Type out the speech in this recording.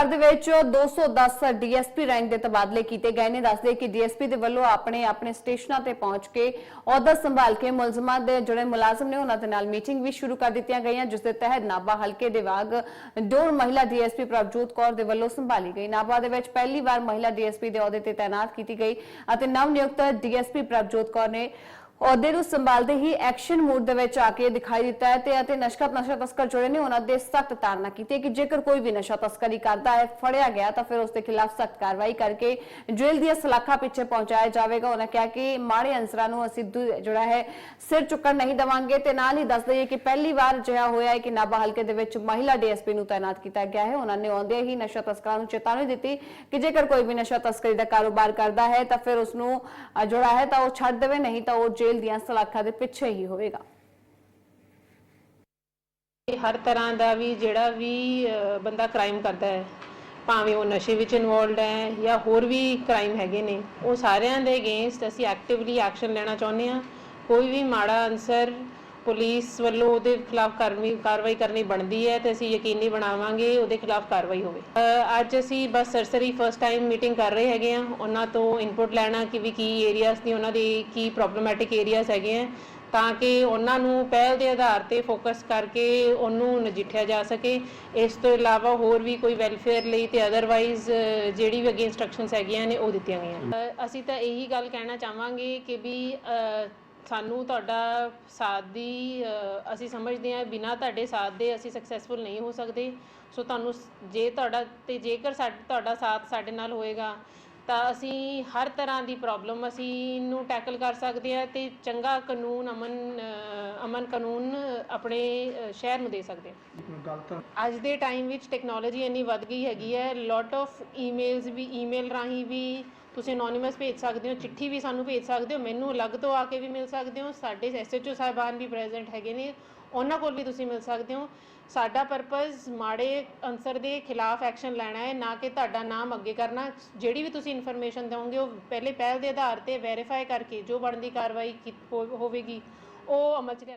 ਭਰ ਦੇ ਵਿੱਚ 210 ਡੀਐਸਪੀ ਰੈਂਕ ਦੇ ਤਬਾਦਲੇ ਕੀਤੇ ਗਏ ਨੇ। ਦੱਸਦੇ ਕਿ ਡੀਐਸਪੀ ਦੇ ਵੱਲੋਂ ਆਪਣੇ ਆਪਣੇ ਸਟੇਸ਼ਨਾਂ ਤੇ ਪਹੁੰਚ ਕੇ ਅਹੁਦਾ ਸੰਭਾਲ ਕੇ ਮੁਲਜ਼ਮਾਂ ਦੇ ਜਿਹੜੇ ਮੁਲਾਜ਼ਮ ਨੇ ਉਹਨਾਂ ਦੇ ਨਾਲ ਮੀਟਿੰਗ ਵੀ ਸ਼ੁਰੂ ਕਰ ਦਿੱਤੀਆਂ ਗਈਆਂ, ਜਿਸ ਦੇ ਤਹਿਤ ਨਾਭਾ ਹਲਕੇ ਦੇ ਵਾਗ ਡੋਰ ਮਹਿਲਾ ਡੀਐਸਪੀ ਪ੍ਰਭਜੋਤ ਕੌਰ ਦੇ ਵੱਲੋਂ ਸੰਭਾਲੀ ਗਈ। ਨਾਭਾ ਦੇ ਵਿੱਚ ਪਹਿਲੀ ਵਾਰ ਮਹਿਲਾ ਡੀਐਸਪੀ ਦੇ ਅਹੁਦੇ ਤੇ ਤਾਇਨਾਤ ਕੀਤੀ ਗਈ ਅਤੇ ਨਵ ਨਿਯੁਕਤ ਡੀਐਸਪੀ ਪ੍ਰਭਜੋਤ ਕੌਰ ਨੇ ਅਹੁਦੇ ਨੂੰ ਸੰਭਾਲਦੇ ਹੀ ਐਕਸ਼ਨ ਮੂਡ ਦੇ ਵਿੱਚ ਆ ਕੇ ਦਿਖਾਈ ਦਿੱਤਾ ਹੈ ਤੇ ਅਤੇ ਨਸ਼ਾ ਨਸ਼ਾ ਤਸਕਰ ਜਿਹੜੇ ਨੇ ਉਹਨਾਂ ਦੇ ਸਖਤ ਤਾੜਨਾ ਕੀਤੀ ਕਿ ਜੇਕਰ ਕੋਈ ਵੀ ਨਸ਼ਾ ਤਸਕਰੀ ਕਰਦਾ ਹੈ, ਫੜਿਆ ਗਿਆ ਤਾਂ ਫਿਰ ਉਸ ਦੇ ਖਿਲਾਫ ਸਖਤ ਕਾਰਵਾਈ ਕਰਕੇ ਜੇਲ੍ਹ ਦੀਆਂ ਸਲਾਖਾਂ ਪਿੱਛੇ ਪਹੁੰਚਾਇਆ ਜਾਵੇਗਾ। ਉਹਨਾਂ ਕਿਹਾ ਕਿ ਮਾੜੇ ਅੰਸਰਾਂ ਨੂੰ ਅਸੀਂ ਜਿਹੜਾ ਹੈ, ਸਿਰ ਚੁੱਕਣ ਨਹੀਂ ਦਵਾਂਗੇ ਤੇ ਨਾਲ ਹੀ ਦੱਸ ਦਈਏ ਕਿ ਪਹਿਲੀ ਵਾਰ ਜਿਹਾ ਹੋਇਆ ਹੈ ਕਿ ਨਾਭਾ ਹਲਕੇ ਦੇ ਵਿੱਚ ਮਹਿਲਾ ਡੀਐਸਪੀ ਨੂੰ ਤਾਇਨਾਤ ਕੀਤਾ ਗਿਆ ਹੈ। ਉਹਨਾਂ ਨੇ ਆਉਂਦੇ ਹੀ ਨਸ਼ਾ ਤਸਕਰਾਂ ਨੂੰ ਚੇਤਾਵਨੀ ਦਿੱਤੀ ਕਿ ਜੇਕਰ ਕੋਈ ਵੀ ਨਸ਼ਾ ਤਸਕਰੀ ਦਾ ਕਾਰੋਬਾਰ ਕਰਦਾ ਹੈ ਤਾਂ ਫਿਰ ਉਸ ਨੂੰ ਜਿਹੜਾ ਹੈ ਤਾਂ ਉਹ ਛੱਡ ਦੇਵੇ, ਨਹੀਂ ਤਾਂ ਉਹ ਜੇਲ੍ਹ ਦੀਆਂ ਸਲਾਖਾਂ ਦੇ ਪਿੱਛੇ ਹੀ ਹੋਵੇਗਾ। ਹਰ ਤਰ੍ਹਾਂ ਦਾ ਵੀ ਜਿਹੜਾ ਵੀ ਬੰਦਾ ਕ੍ਰਾਈਮ ਕਰਦਾ ਹੈ, ਭਾਵੇਂ ਉਹ ਨਸ਼ੇ ਵਿੱਚ ਇਨਵੋਲਡ ਹੈ ਜਾਂ ਹੋਰ ਵੀ ਕ੍ਰਾਈਮ ਹੈਗੇ ਨੇ, ਉਹ ਸਾਰਿਆਂ ਦੇ ਅਗੇਂਸਟ ਅਸੀਂ ਐਕਟਿਵਲੀ ਐਕਸ਼ਨ ਲੈਣਾ ਚਾਹੁੰਦੇ ਹਾਂ। ਕੋਈ ਵੀ ਮਾੜਾ ਅਨਸਰ ਪੁਲਿਸ ਵੱਲੋਂ ਉਹਦੇ ਖਿਲਾਫ ਕਾਰਵਾਈ ਕਾਰਵਾਈ ਕਰਨੀ ਬਣਦੀ ਹੈ ਤੇ ਅਸੀਂ ਯਕੀਨੀ ਬਣਾਵਾਂਗੇ ਉਹਦੇ ਖਿਲਾਫ ਕਾਰਵਾਈ ਹੋਵੇ। ਅਹ, ਅੱਜ ਅਸੀਂ ਬਸ ਸਰਸਰੀ ਫਰਸਟ ਟਾਈਮ ਮੀਟਿੰਗ ਕਰ ਰਹੇ ਹੈਗੇ ਆ ਉਹਨਾਂ ਤੋਂ ਇਨਪੁਟ ਲੈਣਾ ਕਿ ਵੀ ਕੀ ਏਰੀਆਜ਼ ਦੀ ਉਹਨਾਂ ਦੀ ਕੀ ਪ੍ਰੋਬਲਮੈਟਿਕ ਏਰੀਆਜ਼ ਹੈਗੇ ਆ ਤਾਂ ਕਿ ਉਹਨਾਂ ਨੂੰ ਪਹਿਲ ਦੇ ਆਧਾਰ ਤੇ ਫੋਕਸ ਕਰਕੇ ਉਹਨੂੰ ਨਜਿੱਠਿਆ ਜਾ ਸਕੇ। ਇਸ ਤੋਂ ਇਲਾਵਾ ਹੋਰ ਵੀ ਕੋਈ ਵੈਲਫੇਅਰ ਲਈ ਤੇ ਅਦਰਵਾਈਜ਼ ਜਿਹੜੀ ਵੀ ਅੱਗੇ ਇਨਸਟਰਕਸ਼ਨਸ ਹੈਗੀਆਂ ਨੇ ਉਹ ਦਿੱਤੀਆਂ ਗਈਆਂ। ਅ, ਅਸੀਂ ਤਾਂ ਇਹੀ ਗੱਲ ਕਹਿਣਾ ਚਾਹਾਂਗੇ ਕਿ ਵੀ ਅ, ਸਾਨੂੰ ਤੁਹਾਡਾ ਸਾਥ ਦੀ ਅਸੀਂ ਸਮਝਦੇ ਹਾਂ ਬਿਨਾਂ ਤੁਹਾਡੇ ਸਾਥ ਦੇ ਅਸੀਂ ਸਕਸੈਸਫੁਲ ਨਹੀਂ ਹੋ ਸਕਦੇ। ਸੋ ਤੁਹਾਨੂੰ ਜੇ ਤੁਹਾਡਾ ਤੇ ਜੇਕਰ ਸਾਡ- ਤੁਹਾਡਾ ਸਾਥ ਸਾਡੇ ਨਾਲ ਹੋਏਗਾ ਤਾਂ ਅਸੀਂ ਹਰ ਤਰ੍ਹਾਂ ਦੀ ਪ੍ਰੋਬਲਮ ਅਸੀਂ ਨੂੰ ਟੈਕਲ ਕਰ ਸਕਦੇ ਹਾਂ ਤੇ ਚੰਗਾ ਕਾਨੂੰਨ ਅਮਨ ਅਮਨ ਕਾਨੂੰਨ ਆਪਣੇ ਸ਼ਹਿਰ ਨੂੰ ਦੇ ਸਕਦੇ ਹਾਂ। ਅੱਜ ਦੇ ਟਾਈਮ ਵਿੱਚ ਟੈਕਨੋਲੋਜੀ ਇੰਨੀ ਵੱਧ ਗਈ ਹੈਗੀ ਹੈ ਲੋਟ ਆਫ ਈਮੇਲਸ ਵੀ ਈਮੇਲ ਰਾਹੀਂ ਵੀ ਤੁਸੀਂ ਅਨੋਨਿਮਸ ਭੇਜ ਸਕਦੇ ਹੋ, ਚਿੱਠੀ ਵੀ ਸਾਨੂੰ ਭੇਜ ਸਕਦੇ ਹੋ, ਮੈਨੂੰ ਅਲੱਗ ਤੋਂ ਆ ਕੇ ਵੀ ਮਿਲ ਸਕਦੇ ਹੋ, ਸਾਡੇ ਐਸਐਚਓ ਸਾਹਿਬਾਨ ਵੀ ਪ੍ਰੈਜ਼ੈਂਟ ਹੈਗੇ ਨੇ, ਉਹਨਾਂ ਕੋਲ ਵੀ ਤੁਸੀਂ ਮਿਲ ਸਕਦੇ ਹੋ। ਸਾਡਾ ਪਰਪਸ ਮਾੜੇ ਅਨਸਰ ਦੇ ਖਿਲਾਫ ਐਕਸ਼ਨ ਲੈਣਾ ਹੈ, ਨਾ ਕਿ ਤੁਹਾਡਾ ਨਾਮ ਅੱਗੇ ਕਰਨਾ, ਜਿਹੜੀ ਵੀ ਤੁਸੀਂ ਇਨਫੋਰਮੇਸ਼ਨ ਦਿਓਗੇ, ਉਹ ਪਹਿਲੇ ਪਹਿਲ ਦੇ ਆਧਾਰ ਤੇ ਵੈਰੀਫਾਈ ਕਰਕੇ ਜੋ ਬਣਦੀ ਕਾਰਵਾਈ ਕੀ- ਹੋ- ਹੋਵੇਗੀ, ਉਹ ਅਮਲ ਚ ਲਿਆ